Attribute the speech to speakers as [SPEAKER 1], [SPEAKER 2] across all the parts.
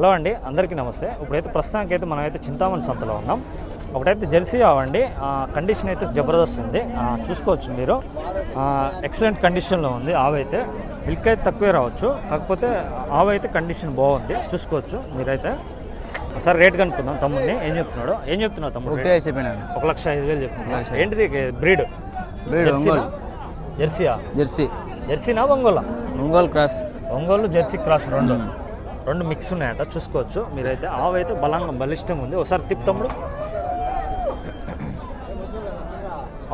[SPEAKER 1] Hello అండి అందరికీ నమస్తే. ఇప్పుడైతే ప్రస్తుతానికి అయితే మనం అయితే చింతామణి సంతలో ఉన్నాం. ఒకటైతే జెర్సీ అవండి కండిషన్ అయితే జబర్దస్త్ ఉంది. చూసుకోవచ్చు మీరు. ఎక్సలెంట్ కండిషన్లో ఉంది ఆవైతే. మిల్క్ అయితే తక్కువే రావచ్చు. కాకపోతే ఆవైతే కండిషన్ బాగుంది. చూసుకోవచ్చు మీరైతే. ఒకసారి రేట్ కనుక్కుందాం తమ్ముడిని. ఏం చెప్తున్నాడు? ఏం చెప్తున్నావు తమ్ముడు
[SPEAKER 2] ఒకటే చెప్పినాను.
[SPEAKER 1] ఒక లక్ష ఐదు వేలు చెప్తున్నాడు. ఏంటిది? బ్రీడ్
[SPEAKER 2] బ్రీడ్
[SPEAKER 1] జెర్సీయా?
[SPEAKER 2] జెర్సీ.
[SPEAKER 1] జెర్సీనా ఒంగోలా?
[SPEAKER 2] Ongole cross.
[SPEAKER 1] Ongole Jersey cross రెండు. రెండు మిక్స్ ఉన్నాయంట చూసుకోవచ్చు. మీరైతే ఆవు అయితే బలంగా బలిష్టంగా ఉంది. ఒకసారి తిప్ తమ్ముడు.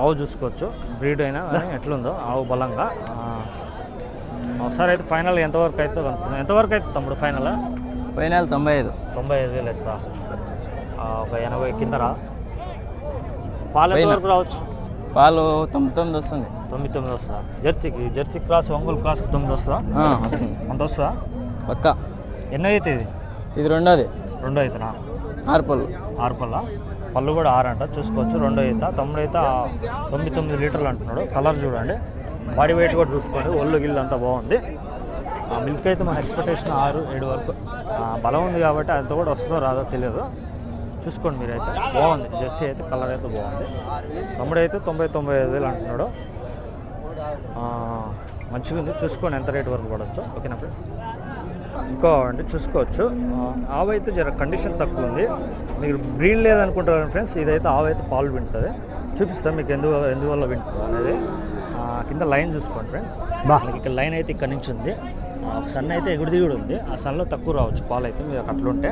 [SPEAKER 1] ఆవు చూసుకోవచ్చు. బ్రీడ్ అయినా కానీ ఎట్లుందో ఆవు బలంగా. ఒకసారి అయితే ఫైనల్ ఎంతవరకు అయితే అనుకున్నాం ఎంతవరకు అయితే తమ్ముడు ఫైనల్
[SPEAKER 2] ఫైనల్ తొంభై ఐదు.
[SPEAKER 1] తొంభై ఐదు వేలు ఆ, ఒక ఎనభై కిందరా? పాలు. ఎంతవరకు రావచ్చు?
[SPEAKER 2] పాలు తొమ్మిది తొమ్మిది వస్తుంది.
[SPEAKER 1] తొమ్మిది తొమ్మిది వస్తుందా? జెర్సీకి జెర్సీ క్రాస్ ఒంగోలు క్రాస్ తొమ్మిది వస్తుందా?
[SPEAKER 2] వస్తుంది.
[SPEAKER 1] అంత వస్తుందా?
[SPEAKER 2] పక్క.
[SPEAKER 1] ఎన్నో అయితే ఇది
[SPEAKER 2] ఇది రెండోది.
[SPEAKER 1] రెండో అవుతున్నా
[SPEAKER 2] ఆరు పళ్ళు.
[SPEAKER 1] ఆరు పళ్ళ? పళ్ళు కూడా ఆరు అంట చూసుకోవచ్చు. రెండో ఈత. తమ్ముడు అయితే తొమ్మిది తొమ్మిది లీటర్లు అంటున్నాడు. కలర్ చూడండి. బాడీ వెయిట్ కూడా చూసుకోండి. ఒళ్ళు గిల్లు అంతా బాగుంది. ఆ మిల్క్ అయితే మన ఎక్స్పెక్టేషన్ ఆరు ఏడు వరకు. బలం ఉంది కాబట్టి అంత కూడా వస్తుందో రాదో తెలియదు. చూసుకోండి మీరైతే. బాగుంది. జెర్సీ అయితే కలర్ అయితే బాగుంది. తమ్ముడు అయితే తొంభై తొంభై ఐదు వేలు అంటున్నాడు. మంచిగా ఉంది చూసుకోండి ఎంత రేట్ వరకు పడవచ్చు ఓకేనా ఫ్రెండ్స్? ఇంకో అంటే చూసుకోవచ్చు. ఆ, ఆవు అయితే జర కండిషన్ తక్కువ ఉంది మీరు బ్రీడ్ లేదనుకుంటారు ఫ్రెండ్స్ ఇదైతే ఆవు అయితే పాలు వింటుంది. చూపిస్తాను మీకు ఎందు ఎందువల్ల వింటుంది అనేది. కింద లైన్ చూసుకోండి ఫ్రెండ్స్ మనకి ఇక్కడ లైన్ అయితే ఇక్కడ నుంచి ఉంది. సన్ అయితే ఎగుడు దిగుడు ఉంది. ఆ సన్లో తక్కువ రావచ్చు పాలు అయితే మీరు అట్లుంటే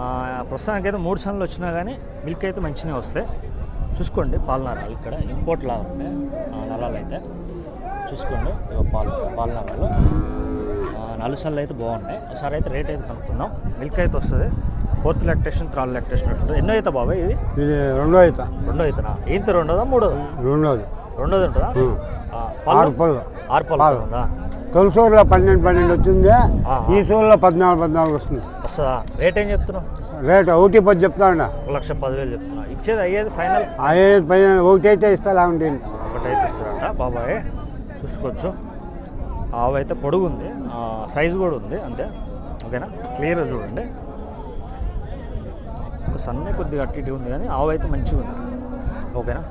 [SPEAKER 1] ఆ, ప్రస్తుతానికి అయితే మూడు సన్లు వచ్చినా కానీ మిల్క్ అయితే మంచిగా వస్తాయి. చూసుకోండి పాలు నరాలు ఇక్కడ. ఇంపోర్ట్ లాగా ఉన్నాయి. ఆ, నరాలు అయితే చూసుకోండి పాలు పాలు నరాలు. సార్లు అయితే బాగున్నాయి. ఒకసారి అయితే రేట్ అయితే కనుక్కుందాం. మిల్క్ అయితే వస్తుంది. ఫోర్త్ లాక్టేషన్ థర్డ్ లాక్టేషన్ ఉంటుంది ఎన్నో అవుతా బాబాయ్ ఇది?
[SPEAKER 3] ఇది రెండో అవుతా
[SPEAKER 1] రెండో అవుతున్నా ఏంత రెండోదా మూడోదా?
[SPEAKER 3] రెండోది.
[SPEAKER 1] రెండోది ఉంటుందా?
[SPEAKER 3] ఆరు పళ్ళు.
[SPEAKER 1] ఆరు పళ్ళు ఉందా
[SPEAKER 3] తొలి సూర్లో పన్నెండు పన్నెండు వచ్చింది. ఈ సూర్లో పద్నాలుగు పద్నాలుగు వస్తుంది.
[SPEAKER 1] వస్తుందా? రేట్ ఏం చెప్తున్నావు?
[SPEAKER 3] రేట్ ఒకటి పది చెప్తా ఉన్నా
[SPEAKER 1] ఒక లక్ష పదివేలు చెప్తున్నా. ఇచ్చేది అయ్యేది ఫైనల్?
[SPEAKER 3] అయ్యే పైన ఒకటి అయితే ఇస్తా లేకుంటే
[SPEAKER 1] ఒకటైతే ఇస్తారంట బాబాయ్. చూసుకోవచ్చు. ఆవు అయితే పొడుగు ఉంది సైజు కూడా ఉంది అంతే. ఓకేనా? క్లియర్గా చూడండి. ఒక సన్నే కొద్దిగా అట్టి ఇటు ఉంది కానీ ఆవు అయితే మంచిగా ఉంది. ఓకేనా?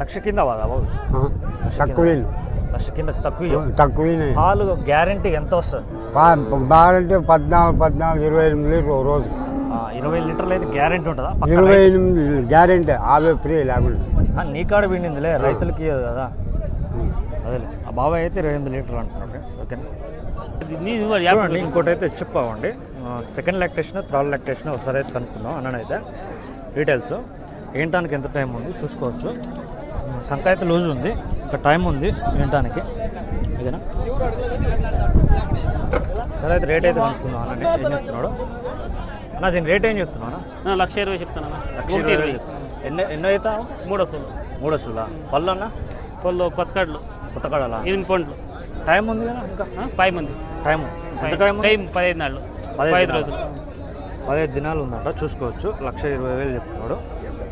[SPEAKER 1] లక్ష కింద వాదా బాబు?
[SPEAKER 3] తక్కువ.
[SPEAKER 1] లక్ష కింద తక్కువ.
[SPEAKER 3] తక్కువ.
[SPEAKER 1] పాలు గ్యారంటీ ఎంత వస్తుంది?
[SPEAKER 3] బాగాలంటే పద్నాలుగు పద్నాలుగు ఇరవై ఎనిమిది లీటర్ ఒక రోజు.
[SPEAKER 1] ఇరవై లీటర్లు అయితే గ్యారంటీ ఉంటుందా?
[SPEAKER 3] ఇరవై ఎనిమిది గ్యారెంటీ ఆవే ఫ్రీ లేకుండా.
[SPEAKER 1] నీ కాడ పిండిందిలే రైతులకి కదా. అదేలే. బాబాయ్ అయితే ఇరవై ఎనిమిది లీటర్లు అంటున్నారు ఫ్రెండ్స్ ఓకేనా చూడండి ఇంకోటి అయితే చెప్పామండి సెకండ్ లాక్టేషన్ థర్డ్ లాక్టేషన్ ఒకసారి అయితే కనుక్కుందాం. అన్ననైతే డీటెయిల్స్ ఏంటానికి ఎంత టైం ఉంది చూసుకోవచ్చు. ఉమ్, సంఖ అయితే లూజ్ ఉంది. ఇంకా టైం ఉంది ఏంటానికి ఓకేనా? సరే అయితే రేట్ అయితే కనుక్కుందాం. అన్న ఏం చెప్తున్నాడు. అన్న దీని రేట్ ఏం చెప్తున్నావు?
[SPEAKER 4] నా లక్ష ఇరవై చెప్తాను
[SPEAKER 1] లక్ష ఇరవై. ఎన్నో ఎన్నో అవుతావు?
[SPEAKER 4] మూడు వస్తువులు
[SPEAKER 1] మూడు వస్తువులా పళ్ళు అన్న?
[SPEAKER 4] పళ్ళు కొత్త కార్డులు
[SPEAKER 1] కొత్త కడాలా
[SPEAKER 4] ఎనిమిది పండ్లు
[SPEAKER 1] టైం ఉంది కదా ఇంకా?
[SPEAKER 4] పది మంది.
[SPEAKER 1] టైం. ఎంత టైం ఉంది?
[SPEAKER 4] టైం పదిహేను నాళ్ళు.
[SPEAKER 1] దినాలు.
[SPEAKER 4] రోజులు.
[SPEAKER 1] పదిహేను దినాలు ఉందంట చూసుకోవచ్చు. లక్ష ఇరవై వేలు చెప్తున్నాడు.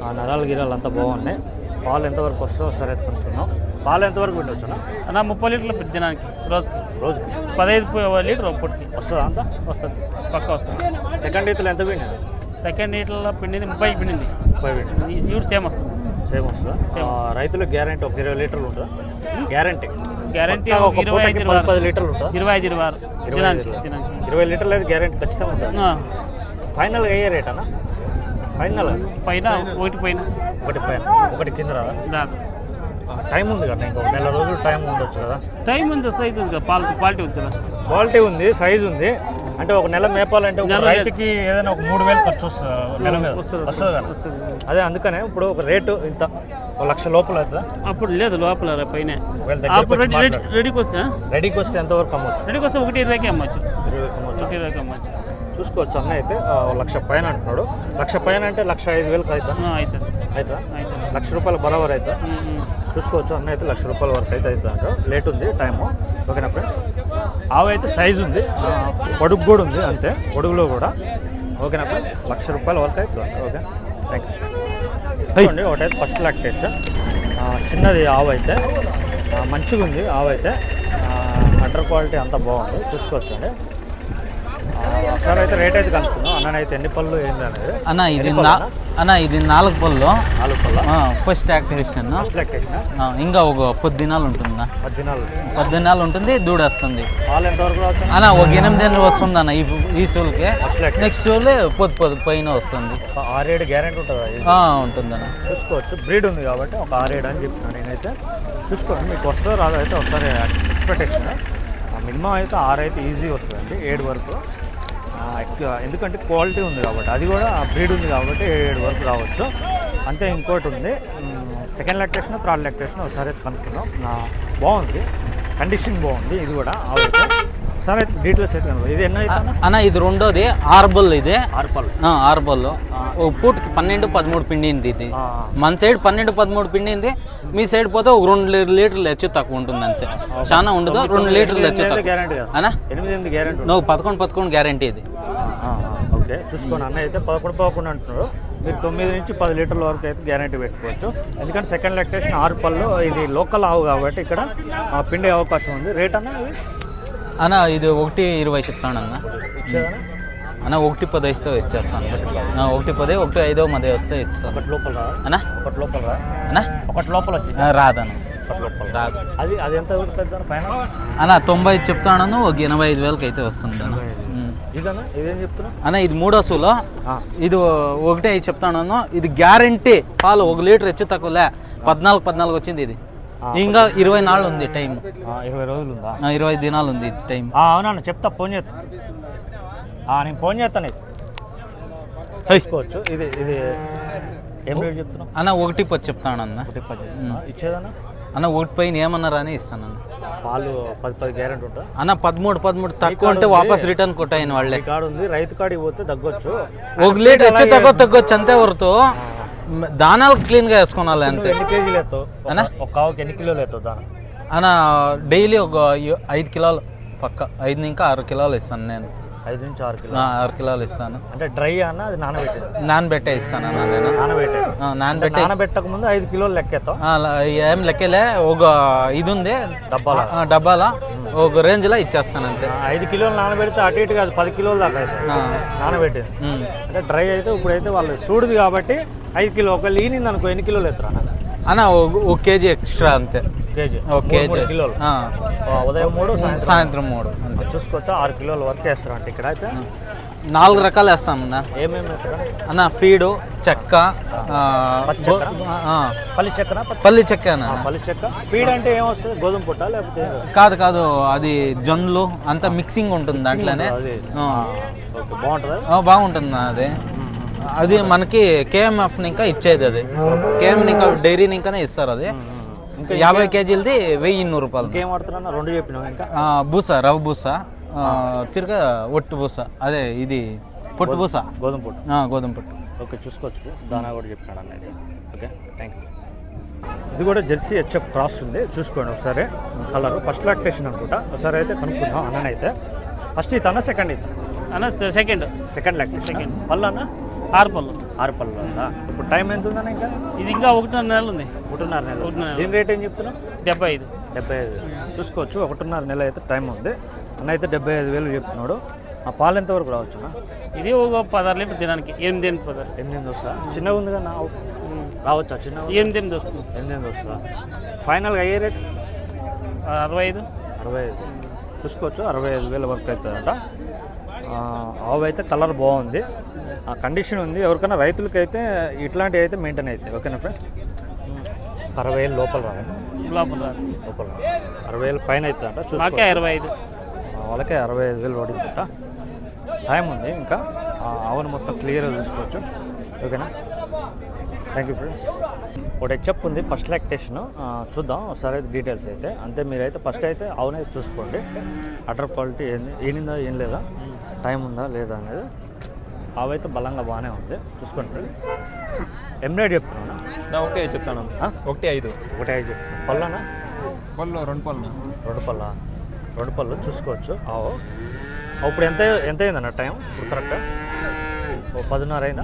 [SPEAKER 1] ఆ నరాలు గిరాలు అంతా బాగున్నాయి. పాలు ఎంతవరకు వస్తుందో సరే కనుక్కున్నాం పాలు ఎంతవరకు పెట్టవచ్చు
[SPEAKER 4] నా ముప్పై లీటర్లు దినానికి రోజుకి.
[SPEAKER 1] రోజుకి.
[SPEAKER 4] పదహైదు ప- లీటర్ పొట్టుకి.
[SPEAKER 1] వస్తుందా అంతా?
[SPEAKER 4] వస్తుంది. పక్క వస్తుంది.
[SPEAKER 1] సెకండ్ ఈతలు ఎంత పిండి
[SPEAKER 4] సెకండ్ లీటర్లో పిండింది ముప్పై పిండింది.
[SPEAKER 1] ముప్పై పిండి
[SPEAKER 4] ఈవిడ సేమ్ వస్తుంది.
[SPEAKER 1] సేమ్ వస్తుందా రైతులకు గ్యారంటీ ఒక ఇరవై లీటర్లు ఉంటుందా? గ్యారంటీ.
[SPEAKER 4] గ్యారంటీ
[SPEAKER 1] పక్కా ఒక
[SPEAKER 4] ఇరవై ఐదు
[SPEAKER 1] పది లీటర్లు ఉంటుందా?
[SPEAKER 4] ఇరవై ఐదు ఇరవై
[SPEAKER 1] ఇరవై లీటర్లు అయితే గ్యారంటీ ఖచ్చితంగా ఉంటుంది? ఫైనల్గా అయ్యే రేట్ అన్న? ఫైనల్
[SPEAKER 4] పైన ఒకటి పైన.
[SPEAKER 1] ఒకటి పైన. ఒకటి కింద రాదా? టైం ఉంది కదా ఇంకో నెల రోజులు టైం ఉండొచ్చు కదా.
[SPEAKER 4] టైం ఉంది సైజ్ ఉంది కదా. క్వాలిటీ ఉంది కదా.
[SPEAKER 1] క్వాలిటీ ఉంది సైజ్ ఉంది. అంటే ఒక నెల మేపాలంటే ఒక రైతుకి ఏదైనా ఒక మూడు వేలు ఖర్చు వస్తుంది నెల మీద.
[SPEAKER 4] వస్తుంది,
[SPEAKER 1] అదే అందుకనే ఇప్పుడు ఒక రేటు ఇంత ఒక లక్ష లోపల
[SPEAKER 4] అప్పుడు లేదు లోపల పైన. రెడీకి వస్తే
[SPEAKER 1] రెడీకి వస్తే ఎంతవరకు అమ్మొచ్చు?
[SPEAKER 4] రెడీకి వస్తే ఒకటి ఇరవైకి అమ్మచ్చు. ఒకటి ఇరవైకి అమ్మచ్చు?
[SPEAKER 1] చూసుకోవచ్చు అన్న అయితే లక్ష పైన అంటున్నాడు. లక్ష పైన అంటే లక్ష ఐదు వేలకు అవుతా
[SPEAKER 4] ఆ, అవుతుంది.
[SPEAKER 1] అవుతుందా?
[SPEAKER 4] అవుతుంది.
[SPEAKER 1] లక్ష రూపాయలు బరాబర్ అవుతా. చూసుకోవచ్చు అన్న అయితే లక్ష రూపాయల వరకు అయితే అవుతుంది లేట్ ఉంది టైము. ఓకేనా ఫ్రెండ్ ఆవు అయితే సైజ్ ఉంది. పొడుగు కూడా ఉంది అంతే. పొడుగులో కూడా. ఓకేనా ఫ్రెండ్స్ లక్ష రూపాయల వరకు అవుతుంది ఓకే. థ్యాంక్ యూ ఒకటైతే ఫస్ట్ లాక్టేషన్ చిన్నది ఆవు అయితే. మంచిగా ఉంది ఆవు అయితే. అండర్ క్వాలిటీ అంతా బాగుంది. చూసుకోవచ్చు అండి. ఒకసారి అయితే రేట్ అయితే కనుక్కున్నాం అన్ననైతే ఎన్ని పళ్ళు ఏంది అనేది.
[SPEAKER 2] అన్న ఇది? అన్న ఇది నాలుగు పళ్ళు.
[SPEAKER 1] నాలుగు పళ్ళ?
[SPEAKER 2] ఫస్ట్ యాక్టివేషన్
[SPEAKER 1] ఫస్ట్
[SPEAKER 2] ఇంకా ఒక పది దినాలు ఉంటుందా
[SPEAKER 1] పద్నాలుగు
[SPEAKER 2] పది దినాలు ఉంటుంది దూడ వస్తుంది
[SPEAKER 1] పాలు ఎంతవరకు
[SPEAKER 2] అన్న ఒక ఎనిమిది నెలలు వస్తుంది అన్న ఈ ఈ సూల్కి. నెక్స్ట్ సూలే పొద్దు పొద్దు పైన వస్తుంది.
[SPEAKER 1] ఆరేడు గ్యారెంటీ ఉంటుందా ఇది?
[SPEAKER 2] ఆ, ఉంటుందన్న.
[SPEAKER 1] చూసుకోవచ్చు. బ్రీడ్ ఉంది కాబట్టి ఒక ఆరేడు అని చెప్తున్నాను నేనైతే. చూసుకోవచ్చు మీకు వస్తుందో రాదో అయితే ఒకసారి ఎక్స్పెక్టేషన్ మినిమం అయితే ఆరు అయితే ఈజీ వస్తుందండి ఏడు వరకు. ఎక్కువ. ఎందుకంటే క్వాలిటీ ఉంది కాబట్టి. అది కూడా బ్రీడ్ ఉంది కాబట్టి ఏడు వరకు రావచ్చు. అంతే ఇంకోటి ఉంది. సెకండ్ లెక్టేషన్ థర్డ్ లెక్టేషన్ ఒకసారి కనుక్కున్నాం బాగుంది. కండిషన్ బాగుంది. ఇది కూడా ఆవైతే ఒకసారి అయితే డీటెయిల్స్ అయితే కనుక్కో ఇది ఎన్నో
[SPEAKER 2] అన్న ఇది రెండోది. ఆర్బల్ ఇది. ఆర్బల్ ఓ పూటకి పన్నెండు పదమూడు పిండింది ఇది. మన సైడ్ పన్నెండు పదమూడు పిండింది. మీ సైడ్ పోతే ఒక రెండు లీటర్లు హెచ్చు తక్కువ ఉంటుంది అంతే చాలా ఉండదు రెండు లీటర్లు హెచ్చు అన్నా?
[SPEAKER 1] ఎనిమిది గ్యారంటీ
[SPEAKER 2] నువ్వు పదకొండు పదకొండు గ్యారంటీ ఇది.
[SPEAKER 1] ఓకే. చూసుకోండి అన్న అయితే పదకొండు పదకొండు అంటున్నారు. మీరు తొమ్మిది నుంచి పది లీటర్ల వరకు అయితే గ్యారంటీ పెట్టుకోవచ్చు. ఎందుకంటే సెకండ్ లెక్టేషన్ ఆరు పళ్ళు ఇది లోకల్ ఆవు కాబట్టి ఇక్కడ పిండే అవకాశం ఉంది. రేట్ అన్న ఇది?
[SPEAKER 2] అన్న ఇది ఒకటి ఇరవై చెప్తాను అన్న అన్న ఒకటి పది ఇస్తే ఇచ్చేస్తాను ఒకటి పది ఒకటి ఐదో మదే వస్తే ఇస్తాను
[SPEAKER 1] ఒకటి లోపల
[SPEAKER 2] అన్న?
[SPEAKER 1] ఒకటి లోపల రా.
[SPEAKER 2] అన్న?
[SPEAKER 1] ఒకటి లోపల
[SPEAKER 2] రాదన్న. రాదు.
[SPEAKER 1] అది అది ఎంత పైన?
[SPEAKER 2] అన్న తొంభై చెప్తాను ఒక ఎనభై ఐదు వేలకి అయితే వస్తుంది అన్న. అన్న ఇది మూడో సూలో. ఇది ఒకటే చెప్తాను ఇది గ్యారంటీ. పాలు ఒక లీటర్ హెచ్చు తక్కువలే. పద్నాలుగు పద్నాలుగు వచ్చింది ఇది. ఇంకా ఇరవై నాళ్ళు ఉంది టైం.
[SPEAKER 1] ఇరవై రోజులు ఉందా
[SPEAKER 2] ఇరవై దినాలు ఉంది టైం.
[SPEAKER 1] ఆ, అవునన్న చెప్తా ఫోన్ చేస్తా. నేను ఫోన్ చేస్తాను తీసుకోవచ్చు. ఇది ఇది ఏం రేట్ చెప్తున్నావు?
[SPEAKER 2] అన్న ఒకటి పది చెప్తాను అన్న
[SPEAKER 1] ఒకటి పది ఇచ్చేదన్నా?
[SPEAKER 2] అన్న ఒకటి పైన ఏమన్నారా అని ఇస్తాను అన్న
[SPEAKER 1] పాలు పది పది గ్యారెంటీ ఉంటుందా?
[SPEAKER 2] అన్న పదమూడు పదమూడు తక్కువ ఉంటే వాపస్ రిటర్న్ కొట్టాయన వాళ్ళే.
[SPEAKER 1] ఈ కార్డు ఉంది. రైతు కాడికి పోతే తగ్గొచ్చు.
[SPEAKER 2] ఒక లీటర్ తక్కువ తగ్గొచ్చు అంతే వరతో. దానాలు క్లీన్గా వేసుకోవాలి అంతే.
[SPEAKER 1] ఎన్ని కేజీలు ఎత్తావు? ఒక ఆవుకి ఎన్ని కిలోలు ఎత్తావు దాని?
[SPEAKER 2] అన్న డైలీ ఒక ఐదు కిలోలు పక్క. ఐదు ఇంకా ఆరు కిలోలు ఇస్తాను నేను.
[SPEAKER 1] ఐదు నుంచి ఆరు కిలో
[SPEAKER 2] ఆరు కిలోలు ఇస్తాను.
[SPEAKER 1] అంటే డ్రై అన్న అది నానబెట్టేది.
[SPEAKER 2] నానబెట్టే ఇస్తాను అన్న నేను.
[SPEAKER 1] నానబెట్టేది.
[SPEAKER 2] ఆ, నానబెట్టే
[SPEAKER 1] నానబెట్టక ముందు ఐదు కిలోలు లెక్క ఎత్తావు
[SPEAKER 2] ఆ, ల- ఏం లెక్కలే ఒక ఇది ఉంది.
[SPEAKER 1] డబ్బాల?
[SPEAKER 2] డబ్బాల? ఒక రేంజ్లో ఇచ్చేస్తాను అంతే.
[SPEAKER 1] ఐదు కిలోలు నానబెడితే అటు ఇటు కాదు పది కిలోలు దాకా
[SPEAKER 2] ఆ,
[SPEAKER 1] నానబెట్టేది. అంటే డ్రై అయితే ఇప్పుడైతే వాళ్ళు సూడిది కాబట్టి ఐదు కిలో ఒక లీనింది అనుకో ఎన్ని కిలోలు ఎత్తురా?
[SPEAKER 2] అన్న ఒక- కేజీ ఎక్స్ట్రా అంతే.
[SPEAKER 1] కేజీ.
[SPEAKER 2] ఒక కేజీ
[SPEAKER 1] కిలోలు. ఉదయం మూడు సాయంత్రం
[SPEAKER 2] మూడు
[SPEAKER 1] చూసుకోవచ్చు? ఆరు కిలోల వరకు వేస్తారు అంటే ఇక్కడ అయితే
[SPEAKER 2] నాలుగు రకాలు వేస్తాం అన్న. అన్న ఫీడు చెక్క గో-
[SPEAKER 1] చెక్క? పల్లి
[SPEAKER 2] పల్లి చెక్క
[SPEAKER 1] పల్లి ఫీడ్ అంటే ఏమొస్తుంది గోధుమ పుట్ట లేకపోతే? ఏం కాదు?
[SPEAKER 2] కాదు అది జొన్నలు అంతా మిక్సింగ్ ఉంటుంది దాంట్లోనే.
[SPEAKER 1] బాగుంటుందా?
[SPEAKER 2] బాగుంటుంది అది. అది మనకి కేఎంఎఫ్ ఇంకా ఇచ్చేది అది. కేఎం ఇంకా డైరీ ఇంకానే ఇస్తారు అది.
[SPEAKER 1] ఇంకా
[SPEAKER 2] యాభై కేజీలది వెయ్యి ఇన్నూరు రూపాయలు.
[SPEAKER 1] ఇంకేం వాడుతున్నా రెండు ఇంకా?
[SPEAKER 2] ఆ, బూస రవ్వ బూస. ఆ, తిరగ ఒట్టు బూస అదే ఇది పొట్టు. బూస
[SPEAKER 1] గోధుమ పుట్ట.
[SPEAKER 2] ఆ, గోధుమ పొట్టు.
[SPEAKER 1] ఓకే చూసుకోవచ్చు. దానా కూడా చెప్పినాడు అన్నది. ఓకే థ్యాంక్ యూ ఇది కూడా జెర్సీ హెచ్ఎఫ్ క్రాస్ ఉంది. చూసుకోండి ఒకసారి. కలర్. ఫస్ట్ లాక్టేషన్ అనుకుంటా. ఒకసారి అయితే కనుక్కుందాం అన్ననైతే ఫస్ట్ ఇతన సెకండ్ ఇత?
[SPEAKER 4] అన్న సెకండ్
[SPEAKER 1] సెకండ్ లాక్టేషన్ సెకండ్ పళ్ళు అన్న?
[SPEAKER 4] ఆరు పళ్ళు.
[SPEAKER 1] ఆరు పళ్ళు ఉందా ఇప్పుడు టైం ఎంత ఉందన్న ఇంకా?
[SPEAKER 4] ఇది ఇంకా ఒకటిన్నర నెలలు ఉంది.
[SPEAKER 1] ఒకటిన్నర నెల
[SPEAKER 4] ఒకటిన్నర.
[SPEAKER 1] దీని రేట్ ఏం చెప్తున్నావు?
[SPEAKER 4] డెబ్బై ఐదు.
[SPEAKER 1] డెబ్బై ఐదు. చూసుకోవచ్చు. ఒకటిన్నర నెల అయితే టైం ఉంది. అన్న అయితే డెబ్బై ఐదు వేలు చెప్తున్నాడు. ఆ పాలు ఎంత వరకు రావచ్చు అన్న?
[SPEAKER 4] ఇది ఒక పదహారు లీటర్ దినానికి ఎనిమిది ఎనిమిది పదహారు.
[SPEAKER 1] ఎనిమిది వస్తా? చిన్నగా ఉంది కదా. రావచ్చా చిన్న
[SPEAKER 4] ఎనిమిది ఎనిమిది వస్తుంది.
[SPEAKER 1] ఎనిమిది వస్తా. ఫైనల్గా అయ్యే రేట్
[SPEAKER 4] అరవై ఐదు.
[SPEAKER 1] అరవై ఐదు. చూసుకోవచ్చు అరవై ఐదు వేల వరకు అవుతుందంట. ఆవు అయితే కలర్ బాగుంది. ఆ కండిషన్ ఉంది. ఎవరికైనా రైతులకైతే ఇట్లాంటివి అయితే మెయింటైన్ అవుతాయి. ఓకేనా ఫ్రెండ్ అరవై వేలు లోపల రావాలి?
[SPEAKER 4] లోపల రాదు.
[SPEAKER 1] లోపల. అరవై వేలు పైన అవుతుందంట. చూసుకో
[SPEAKER 4] ఇరవై ఐదు.
[SPEAKER 1] వాళ్ళకే అరవై ఐదు వేలు పడిందంట. టైం ఉంది ఇంకా. ఆ ఆవును మొత్తం క్లియర్గా చూసుకోవచ్చు. ఓకేనా థ్యాంక్ యూ ఫ్రెండ్స్ ఒకటి హెచ్ఎప్ ఉంది ఫస్ట్ లాక్టేషన్ చూద్దాం. ఒకసారి అయితే డీటెయిల్స్ అయితే. అంతే మీరైతే ఫస్ట్ అయితే ఆవునైతే చూసుకోండి. అటర్ క్వాలిటీ ఏంది? ఏనిందా ఏం లేదా? టైం ఉందా లేదా అనేది. అయితే బలంగా బాగానే ఉంది. చూసుకోండి ఫ్రెండ్స్ ఎంబ్రాయిడ్ చెప్తున్నా
[SPEAKER 5] నా? ఒకటే చెప్తాను? ఒకటి ఐదు.
[SPEAKER 1] ఒకటే ఐదు. పళ్ళనా?
[SPEAKER 5] పళ్ళు రెండు పళ్ళు.
[SPEAKER 1] రెండు పళ్ళ? రెండు పళ్ళు చూసుకోవచ్చు. ఆవు. ఇప్పుడు ఎంత ఎంత అయిందన్న టైం? ఇప్పుడు కరెక్ట్ ఓ పదిన్నర అయిందా?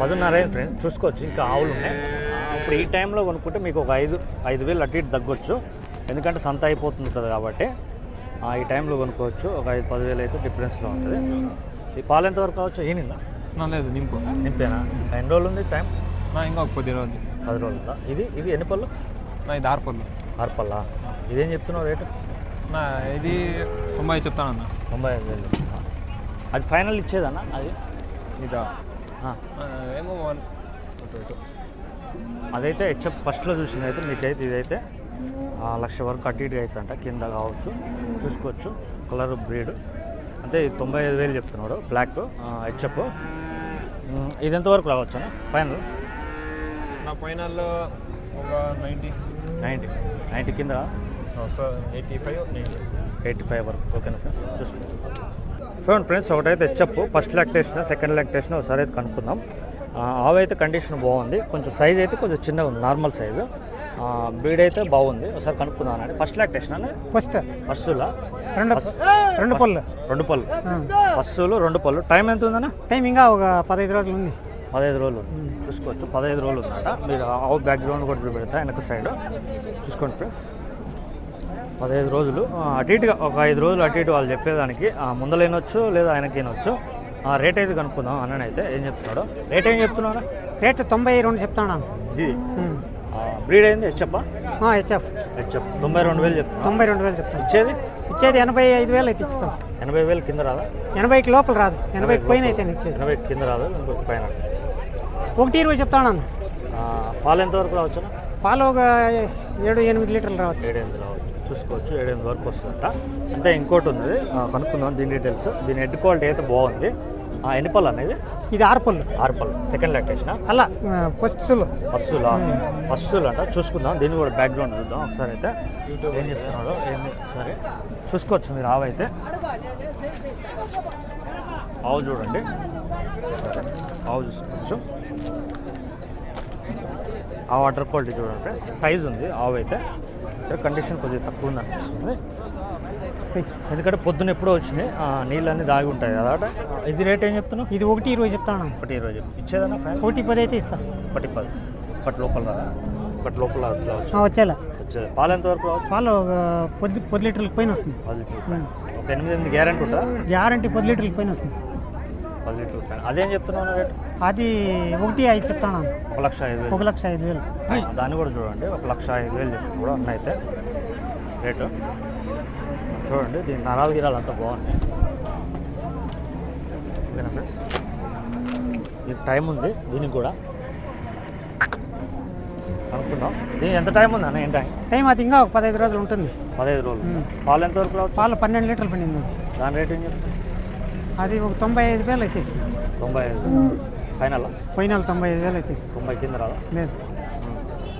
[SPEAKER 1] పదిన్నర అయింది ఫ్రెండ్స్ చూసుకోవచ్చు. ఇంకా ఆవులు ఉన్నాయి. ఇప్పుడు ఈ టైంలో కొనుక్కుంటే మీకు ఒక ఐదు ఐదు వేలు అటు ఇటు తగ్గొచ్చు. ఎందుకంటే సంత అయిపోతుంది కదా కాబట్టి. ఆ, ఈ టైంలో కొనుక్కోవచ్చు. ఒక ఐదు పదివేలు అయితే డిఫరెన్స్లో ఉంటుంది. ఈ పాలు ఎంతవరకు కావచ్చు? ఈనిందా
[SPEAKER 5] నా లేదు నింపు.
[SPEAKER 1] నింపేనా? ఎన్ని రోజులు ఉంది టైం?
[SPEAKER 5] నా ఇంకా ఒక పది రోజులు.
[SPEAKER 1] పది రోజులు? ఇది ఇది ఎన్ని పళ్ళు?
[SPEAKER 5] నా ఇది ఆరు పళ్ళు.
[SPEAKER 1] ఆరు పళ్ళా? ఇదేం చెప్తున్నావు రేటు?
[SPEAKER 5] నా ఇది తొంభై చెప్తానన్న
[SPEAKER 1] తొంభై ఐదు వేలు చెప్తున్నా. అది ఫైనల్ ఇచ్చేదన్నా అది?
[SPEAKER 5] ఇదా. ఏమో వన్.
[SPEAKER 1] అదైతే హెచ్ఎఫ్ ఫస్ట్లో చూసింది అయితే మీకైతే ఇదైతే లక్ష వరకు అటు ఇటు అవుతుందంట. కింద కావచ్చు చూసుకోవచ్చు. Colour breed. అంటే తొంభై ఐదు వేలు చెప్తున్నాడు బ్లాక్ హెచ్ఎఫ్. ఇది ఎంతవరకు రావచ్చు అన్న ఫైనల్?
[SPEAKER 5] నా ఫైనల్ ఒక నైంటీ.
[SPEAKER 1] నైంటీ. నైంటీ కింద?
[SPEAKER 5] ఎయిటీ ఫైవ్
[SPEAKER 1] ఎయిటీ ఫైవ్ వరకు ఓకేనా ఫ్రెండ్స్? చూసుకోండి చూడండి ఫ్రెండ్స్ ఒకటైతే HF first lactation second lactation ఒకసారి అయితే కనుక్కుందాం. ఆ, ఆవు అయితే కండిషన్ బాగుంది. కొంచెం సైజ్ అయితే కొంచెం చిన్నగా ఉంది నార్మల్ సైజు. బ్రీడ్ అయితే బాగుంది. ఒకసారి కనుక్కుందాం అండి. ఫస్ట్ లాక్టేషన్ అని
[SPEAKER 3] ఫస్ట్.
[SPEAKER 1] ఫస్టులా?
[SPEAKER 3] రెండు రెండు పళ్ళు.
[SPEAKER 1] రెండు పళ్ళు. ఫస్టులు రెండు పళ్ళు. టైం ఎంత ఉందన్న?
[SPEAKER 3] టైం ఇంకా ఒక పదహైదు రోజులు ఉంది.
[SPEAKER 1] పదహైదు రోజులు ఉంది. చూసుకోవచ్చు. పదహైదు రోజులు ఉందట. మీరు ఆవు బ్యాక్గ్రౌండ్ కూడా చూపెడతా వెనక సైడ్. చూసుకోండి ఫ్రెండ్స్. పదహైదు రోజులు. అటు ఇటుగా ఒక ఐదు రోజులు అటు ఇటు వాళ్ళు చెప్పేదానికి ఆ, ముందలేనొచ్చు లేదా ఆయనకి వినొచ్చు ఆ రేట్ అయితే కనుక్కుందాం అన్నని అయితే ఏం చెప్తున్నాడు. రేట్ ఏం చెప్తున్నాడు
[SPEAKER 3] రేట్ తొంభై రెండు చెప్తాను?
[SPEAKER 1] ఇది బ్రీడ్ అయింది హెచ్చప్ప
[SPEAKER 3] హెచ్ఎఫ్.
[SPEAKER 1] హెచ్చప్ తొంభై రెండు వేలు చెప్తున్నా.
[SPEAKER 3] తొంభై రెండు వేలు చెప్తాను.
[SPEAKER 1] ఇచ్చేది?
[SPEAKER 3] ఇచ్చేది ఎనభై ఐదు వేలు అయితే ఇస్తాం.
[SPEAKER 1] ఎనభై వేలు కింద రాదా?
[SPEAKER 3] ఎనభైకి లోపల రాదు. ఎనభైకి పైన అయితే ఇచ్చేది.
[SPEAKER 1] ఎనభై కింద రాదు ఇంకొక పైన.
[SPEAKER 3] ఒకటి ఇరవై చెప్తాను?
[SPEAKER 1] పాలు ఎంతవరకు రావచ్చు
[SPEAKER 3] పాలు ఒక ఏడు ఎనిమిది లీటర్లు రావచ్చు.
[SPEAKER 1] ఏడెనిమిది రావచ్చు. చూసుకోవచ్చు ఏడెనిమిది వరకు వస్తుందట. అంటే ఇంకోటి ఉంది కనుక్కుందాం దీని డీటెయిల్స్ దీని హెడ్ క్వాలిటీ అయితే బాగుంది. ఆ, ఎన్ని పళ్ళు అనేది
[SPEAKER 3] ఇది? ఆరు పళ్ళు.
[SPEAKER 1] ఆరు పళ్ళు. సెకండ్ లాక్టేషన్
[SPEAKER 3] అలా ఫస్ట్ సులు
[SPEAKER 1] ఫస్టులా ఫస్టులు అంట. చూసుకుందాం. దీన్ని కూడా బ్యాక్గ్రౌండ్ చూద్దాం ఒకసారి అయితే. ఏం చెప్తున్నాడో ఏంది సరే చూసుకోవచ్చు మీరు ఆవు అయితే. ఆవు చూడండి. సరే. ఆవు చూసుకోవచ్చు. ఆ వాటర్ క్వాలిటీ చూడండి ఫ్రెండ్స్. సైజ్ ఉంది ఆవు అయితే. సరే కండిషన్ కొద్దిగా తక్కువ ఉంది అనిపిస్తుంది. ఎందుకంటే పొద్దున్న ఎప్పుడో వచ్చినాయి నీళ్ళన్నీ దాగి ఉంటాయి కదా. ఇది రేట్ ఏం చెప్తున్నావు?
[SPEAKER 3] ఇది ఒకటి ఇరవై చెప్తాను?
[SPEAKER 1] ఒకటి ఇరవై చెప్పు. ఇచ్చేదన్నా ఫైన్
[SPEAKER 3] ఒకటి పది అయితే ఇస్తా.
[SPEAKER 1] ఒకటి పది. ఒకటి లోపల? ఒకటి లోపల
[SPEAKER 3] వచ్చేలా.
[SPEAKER 1] వచ్చేది పాలు ఎంత వరకు
[SPEAKER 3] పాలు ఒక పది పది లీటర్లకు పైన వస్తుంది.
[SPEAKER 1] పది లీటర్ల పైన. ఒక ఎనిమిది ఎనిమిది గ్యారెంటీ ఉంటుందా?
[SPEAKER 3] గ్యారంటీ పది లీటర్లకు పైన వస్తుంది.
[SPEAKER 1] పది లీటర్ల అదేం చెప్తున్నావు రేట్?
[SPEAKER 3] అది ఒకటి ఐదు చెప్తాను.
[SPEAKER 1] ఒక లక్ష ఐదు
[SPEAKER 3] ఒక
[SPEAKER 1] వేలు
[SPEAKER 3] లక్ష ఐదు వేలు.
[SPEAKER 1] దాన్ని కూడా చూడండి. ఒక లక్ష ఐదు వేలు చెప్తుంది కూడా అన్న అయితే రేటు. చూడండి దీని నరాలు గిరాలు అంతా బాగున్నాయి. ఓకేనా ఫ్రెండ్స్? దీనికి టైం ఉంది దీనికి కూడా. అనుకుందాం దీనికి ఎంత టైం ఉంది అన్న ఏంటి
[SPEAKER 3] టైం? అది ఇంకా ఒక పదహైదు రోజులు ఉంటుంది.
[SPEAKER 1] పదహైదు రోజులు. పాలు ఎంత వరకు రావచ్చు?
[SPEAKER 3] పాలు పన్నెండు లీటర్లు పండింది.
[SPEAKER 1] దాని రేట్ ఏం చెప్తుంది
[SPEAKER 3] అది ఒక తొంభై ఐదు వేలు అయితే
[SPEAKER 1] తొంభై ఐదు ఫైనల్
[SPEAKER 3] పోయిన తొంభై ఐదు వేలు అయితే
[SPEAKER 1] తొంభై కింద రాదా?
[SPEAKER 3] లేదు.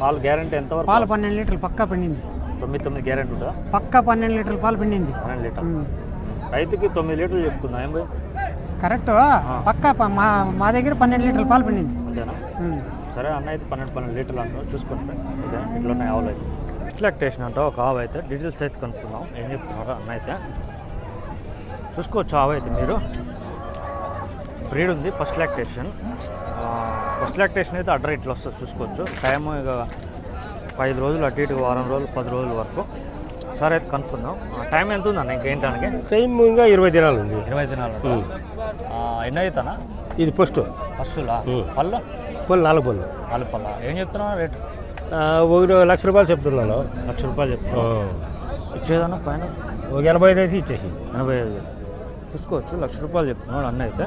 [SPEAKER 1] పాలు గ్యారంటీ ఎంతవరకు
[SPEAKER 3] పాలు పన్నెండు లీటర్లు పక్కా పండింది.
[SPEAKER 1] తొమ్మిది తొమ్మిది గ్యారంటీ ఉంటుందా?
[SPEAKER 3] పక్కా పన్నెండు లీటర్లు పాలు పండింది.
[SPEAKER 1] పన్నెండు లీటర్. రైతుకి తొమ్మిది లీటర్లు చెప్తున్నా ఏం
[SPEAKER 3] కరెక్ట్. పక్కా మా మా దగ్గర పన్నెండు లీటర్లు పాలు పండింది.
[SPEAKER 1] అంతేనా. సరే అన్న అయితే పన్నెండు పన్నెండు లీటర్లు ఫ్రెండ్స్. ఓకే ఇట్లా ఉన్నాయి ఆవులు అయితే. ఫస్ట్ లాక్టేషన్ అంట ఒక ఆవు అయితే డీటెయిల్స్ అయితే కనుక్కుందాం. ఏం చెప్తున్నారో అన్న అయితే. చూసుకోవచ్చు ఆవు అయితే మీరు. బ్రీడ్ ఉంది ఫస్ట్ లాక్టేషన్ ఫస్ట్ లాక్టేషన్ అయితే అడ్డర్ ఇట్లా వస్తుంది చూసుకోవచ్చు. టైం ఇక ఒక ఐదు రోజులు అటు ఇటు వారం రోజులు పది రోజుల వరకు. సరే అయితే కనుక్కుందాం. టైం ఎంత ఉందన్న ఇంకేంటానికి
[SPEAKER 6] టైం ఇంకా ఇరవై దినాలు ఉంది
[SPEAKER 1] ఇరవై దినాలు ఎన్నో అవుతానా
[SPEAKER 6] ఇది ఫస్ట్
[SPEAKER 1] ఫస్టులా? పళ్ళు?
[SPEAKER 6] పళ్ళు నాలుగు పళ్ళు.
[SPEAKER 1] నాలుగు పళ్ళ? ఏం చెప్తున్నావు రేటు?
[SPEAKER 6] ఆ, ఒకటి లక్ష రూపాయలు చెప్తున్నాను.
[SPEAKER 1] లక్ష రూపాయలు
[SPEAKER 6] ఆ,
[SPEAKER 1] చెప్తున్నావు ఇచ్చేదన్నా ఫైనల్?
[SPEAKER 6] ఒక ఎనభై ఐదు అయితే ఇచ్చేసి.
[SPEAKER 1] ఎనభై ఐదు. చూసుకోవచ్చు లక్ష రూపాయలు చెప్తున్నాడు అన్న అయితే.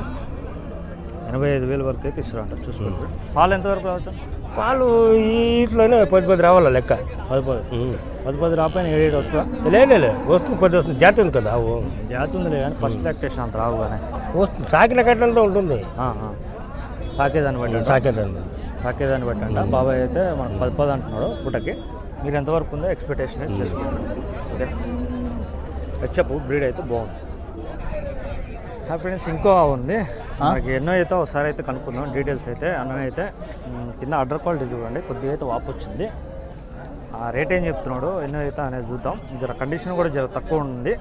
[SPEAKER 1] ఎనభై ఐదు వేల వరకు అయితే ఇస్తారంట చూసుకోవచ్చు పాలు ఎంతవరకు రావచ్చు?
[SPEAKER 6] పాలు ఇట్లోనే పది పది రావాలా లెక్క?
[SPEAKER 1] పది పది. పది పది రాపోయిన ఏడు ఏడు వస్తుందా?
[SPEAKER 6] లే లే, లే వస్తుంది పది వస్తుంది. జాతి ఉంది కదా ఆవు
[SPEAKER 1] జాతి ఉందిలే కానీ ఫస్ట్ లాక్టేషన్ అంత రావు కానీ.
[SPEAKER 6] వస్తుంది. సాకిన కట్టడంతో ఉంటుంది.
[SPEAKER 1] సాకేదాన్ని బట్టి.
[SPEAKER 6] సాకేదాన్ని.
[SPEAKER 1] సాకేదాన్ని బట్టి అంట. బాబాయ్ అయితే మనకు పది పది అంటున్నాడు పుట్టకి మీరు ఎంతవరకు ఉందో ఎక్స్పెక్టేషన్ అయితే చేసుకుంటారు ఓకే? హెచ్చప్ బ్రీడ్ అయితే బాగుంది. ఫ్రెండ్స్ ఇంకో ఆవు ఉంది మనకి ఎన్నో అయితే ఒకసారి అయితే కనుక్కుందాం డీటెయిల్స్ అయితే అన్ననైతే మ్, కింద అడ్డర్ క్వాలిటీ చూడండి కొద్దిగా అయితే వాపు వచ్చింది ఆ రేట్ ఏం చెప్తున్నాడు ఎన్నో అయితే అనేది చూద్దాం జర కండిషన్ కూడా జర తక్కువ ఉంది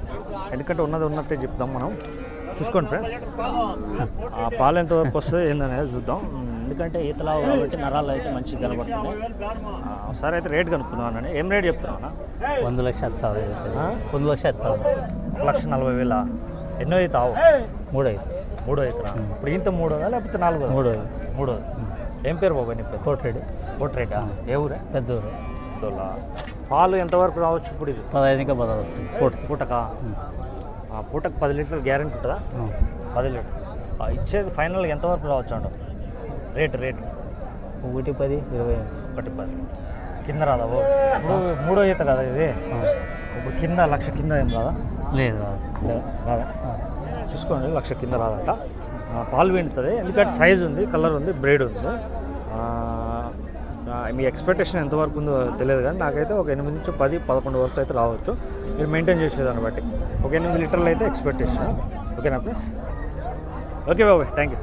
[SPEAKER 1] ఎందుకంటే ఉన్నది ఉన్నట్టే చెప్దాం మనం చూసుకోండి ఫ్రెండ్స్ ఆ పాలు ఎంతవరకు వస్తుంది ఏందనేది చూద్దాం మ్, ఎందుకంటే ఎందుకంటే ఈతలావు కాబట్టి నరాలు అయితే మంచిగా కనబడుతుంది ఆ, సరే అయితే రేట్ కనుక్కున్నాను ఏం రేట్ చెప్తున్నావు
[SPEAKER 6] ಒಂದು ಲಕ್ಷ ಹತ್ತು ಸಾವಿರ ಇರುತ್ತೆ
[SPEAKER 1] ಹಾಂ?
[SPEAKER 6] ಒಂದು ಲಕ್ಷ ಹತ್ತು ಸಾವಿರ
[SPEAKER 1] ఒక లక్ష నలభై వేల ఎన్నో అవుతావు
[SPEAKER 6] మూడో ఎకరా
[SPEAKER 1] మూడో ఎకరా ఇప్పుడు ఇంత మూడోదా లేకపోతే నాలుగో
[SPEAKER 6] మూడో
[SPEAKER 1] మూడోది. ఏం పేరు బాబా నీ పేరు?
[SPEAKER 6] కోట్రేడు
[SPEAKER 1] కోట్రేడా ఏ ఊరే?
[SPEAKER 6] పెద్ద
[SPEAKER 1] ఊరు పెద్దోళ్ళ పాలు ఎంతవరకు రావచ్చు ఇప్పుడు ఇది?
[SPEAKER 6] పదహైదు ఇంకా పదహారు వస్తుంది. పూట
[SPEAKER 1] పూటక. పూటకు? పది లీటర్లు గ్యారెంటీ ఉంటుందా? పది లీటర్. ఇచ్చేది ఫైనల్గా ఎంతవరకు రావచ్చు అంట రేట్ రేట్.
[SPEAKER 6] ఒకటి పది ఇరవై
[SPEAKER 1] ఒకటి పది. కింద రాదా ఇప్పుడు మూడో ఈత కదా ఇది? ఇప్పుడు కింద లక్ష కింద ఏం రాదా?
[SPEAKER 6] లేదు రాదు.
[SPEAKER 1] రాదా? చూసుకోండి లక్ష కింద రాదట. పాలు పిండుతుంది ఎందుకంటే సైజ్ ఉంది కలర్ ఉంది బ్రేడ్ ఉంది. మీ ఎక్స్పెక్టేషన్ ఎంతవరకు ఉందో తెలియదు కానీ నాకైతే ఒక ఎనిమిది నుంచి పది పదకొండు వరకు అయితే రావచ్చు. మీరు మెయింటైన్ చేసేదాన్ని బట్టి. ఒక ఎనిమిది లీటర్లు అయితే ఎక్స్పెక్టేషన్ ఓకేనా ప్లీజ్ ఓకే బాబాయ్ థ్యాంక్ యూ